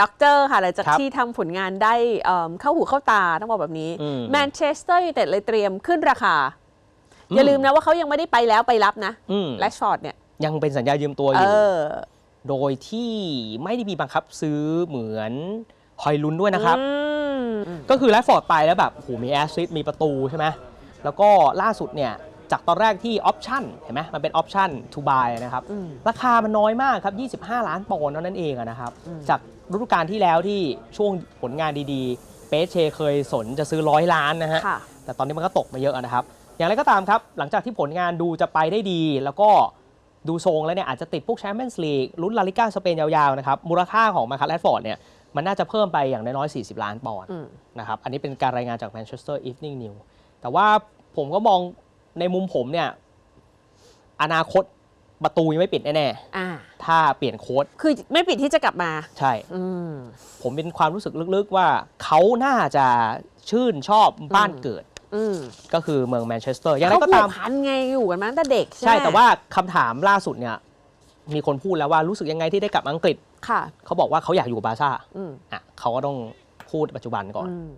ด็อกเตอร์ค่ะหลังจากครับที่ทำผลงานได้เอิ่มเข้าหูเข้าตาต้องบอกแบบนี้อืมแมนเชสเตอร์ยูไนเต็ดเลยเตรียมขึ้นราคาอย่าลืมนะว่าเขายังไม่ได้ไปแล้วไปรับนะอืมแรชฟอร์ดเนี่ย ยังเป็นสัญญายืมตัวอเอยู่ อ โดยที่ไม่ได้มีบังคับซื้อเหมือนฮอยลุนด้วยนะครับอืมก็คือแรดฟอร์ดไปแล้วแบบโหมีแอสซิสต์มีประตูใช่ไหมแล้วก็ล่าสุดเนี่ย จากตอนแรกที่ออปชั่นเห็นไหมมันเป็นออปชั่นทูบายนะครับ อืม ราคามันน้อยมากครับ 25 ล้านปอนด์เท่านั้นเองอะนะครับ อืม จากฤดูกาลที่แล้วที่ช่วงผลงานดีๆ เปเชเคยสนจะซื้อร้อยล้านนะฮะ ค่ะ แต่ตอนนี้มันก็ตกมาเยอะนะครับ อย่างไรก็ตามครับ หลังจากที่ผลงานดูจะไปได้ดี แล้วก็ดูทรงแล้วเนี่ยอาจจะติดพวกแชมเปี้ยนส์ลีกลุ้นลาลิก้าสเปนยาวๆนะครับ มูลค่าของมาคัตแรดฟอร์ดเนี่ยมันน่าจะเพิ่มไปอย่างน้อยๆ 40 ล้านปอนด์อืม นะครับ อันนี้เป็นการรายงานจาก Manchester Evening News แต่ว่าผมก็มอง ในมุมผมเนี่ย อนาคตประตูยังไม่ปิดแน่อ่า ๆถ้าเปลี่ยนโค้ดคือไม่ปิดที่จะกลับมา ใช่ อืม ผมเป็นความรู้สึกลึกๆว่าเขาน่าจะชื่นชอบบ้านอืมเกิด อืมก็คือเมืองแมนเชสเตอร์อย่างไรเขาก็ผูตากมพันไงอยู่กันมาตั้งแต่เด็กใช่ไหมใช่แต่ว่าคำถามล่าสุดเนี่ย มีคนพูดแล้วว่ารู้สึกยังไงที่ได้กลับอังกฤษ ค่ะ เขาบอกว่าเขาอยากอยู่กับบาร์ซ่าอืมอะเขาก็ต้องพูดปัจจุบันก่อน อืม